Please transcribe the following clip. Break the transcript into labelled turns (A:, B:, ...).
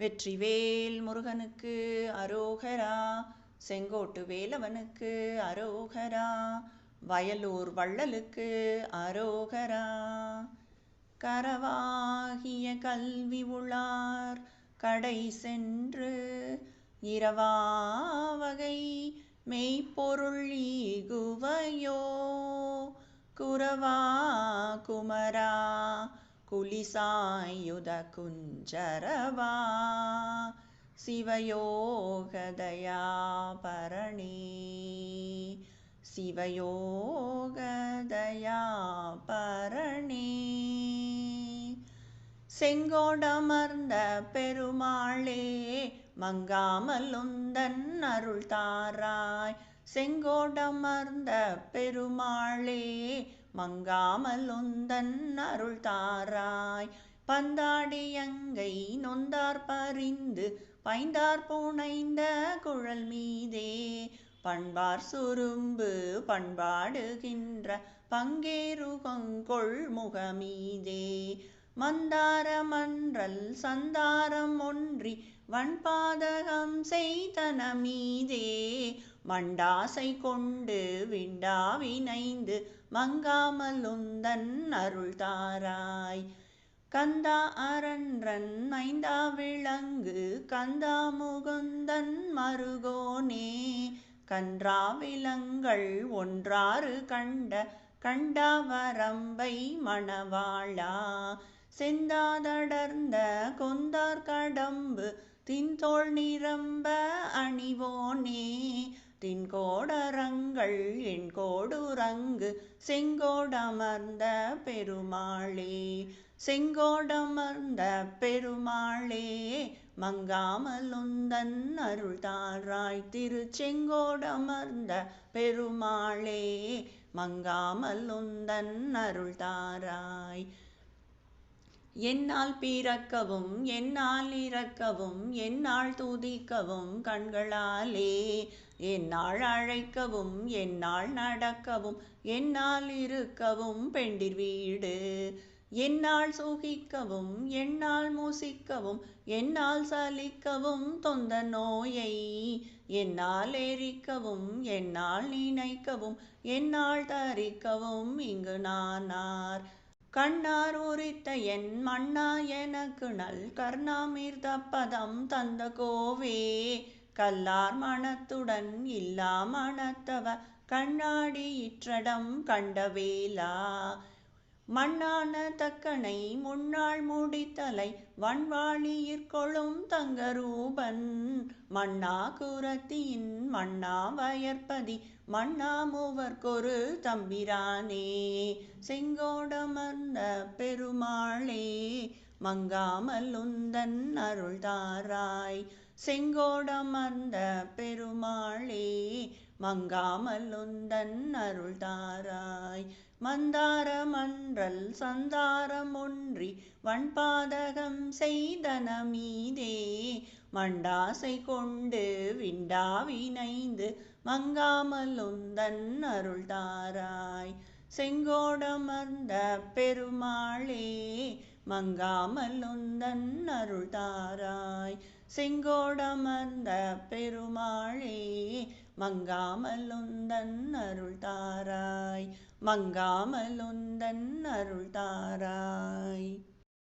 A: வெற்றிவேல் முருகனுக்கு அரோகரா செங்கோட்டு வேலவனுக்கு அரோகரா வயலூர் வள்ளலுக்கு அரோகரா. கரவாகிய கல்வி உளார் கடை சென்று இரவாவகை மெய்ப்பொருள் ஈகுவையோ குரவா குமரா. குலிசாயுத குஞ்சரவா சிவயோகதயா பரணி சிவயோகதயா பரணி செங்கோடமர்ந்த பெருமாளே மங்காமலுந்தன் அருள் தாராய் செங்கோடமர்ந்த பெருமாளே மங்காமல் உந்தன் அருள் தாராய் பந்தாடியங்கை நொந்தார் பறிந்து பைந்தார் புனைந்த குழல் மீதே பண்பார் சுரும்பு பண்பாடுகின்ற பங்கேருகொள் முகமீதே. மந்தார மன்றல் சந்தாரம் ஒன்றி வண்பாதகம் செய்தன மீதே மண்டாசை கொண்டு விண்டாவினைந்து மங்காமலுந்தன் அருள் தாராய் கந்தா அரன்றன் ஐந்தா விளங்கு கந்தா முகுந்தன் மருகோனே கன்றா விலங்கள் ஒன்றாறு கண்ட கண்டாவரம்பை மணவாளா. செந்தாதடர்ந்த கொந்தார் கடம்பு தின்தோள் நிரம்ப அணிவோனே. தின்கோடரங்கள் என் கோடுரங்கு செங்கோடமர்ந்த பெருமாளே. செங்கோடமர்ந்த பெருமாளே மங்காமலுந்தன் அருள்தாராய் திருச்செங்கோடமர்ந்த பெருமாளே. மங்காமலுந்தன் அருள்தாராய் என்னால் பிறக்கவும் என்னால் இறக்கவும் என்னால் துதிக்கவும் கண்களாலே என்னால் அழைக்கவும் என்னால் நடக்கவும் என்னால் இருக்கவும் பெண்டிர் வீடு. என்னால் சுகிக்கவும் என்னால் மூசிக்கவும் என்னால் சலிக்கவும் தொந்த நோயை. என்னால் எரிக்கவும் என்னால் நினைக்கவும் என்னால் தரிக்கவும் இங்கு நானார். கண்ணார் உரித்த என் மண்ணா எனக்கு நல் கர்ணாமிர்த பதம் தந்த கோவே. கல்லார் மனத்துடன் இல்லா மனத்தவ கண்ணாடி இற்றடம் கண்டவேலா மண்ணான தக்கனை முன்னாள் முடித்தலை வன்வாளியிற்கொழும் தங்கரூபன். மண்ணா குரத்தியின் மண்ணா வயற்பதி மண்ணா மூவர்க்கொரு தம்பிரானே. செங்கோடமர்ந்த பெருமாளே மங்காமல் உந்தன் அருள்தாராய். செங்கோடமர்ந்த பெருமாளே மங்காமல் உந்தன் அருள் தாராய் மந்தார மன்றல் சந்தாரம் ஒன்றி வன்பாதகம் செய்தன மண்டாசை கொண்டு விண்டாவினைந்து மங்காமல் உந்தன் அருள் தாராய் செங்கோடமர்ந்த பெருமாளே மங்காமல் உந்தன் அருள் தாராய் செங்கோடமர்ந்த பெருமாளே மங்காமலுந்தன் அருள் தாராய் மங்காமலுந்தன் அருள் தாராய்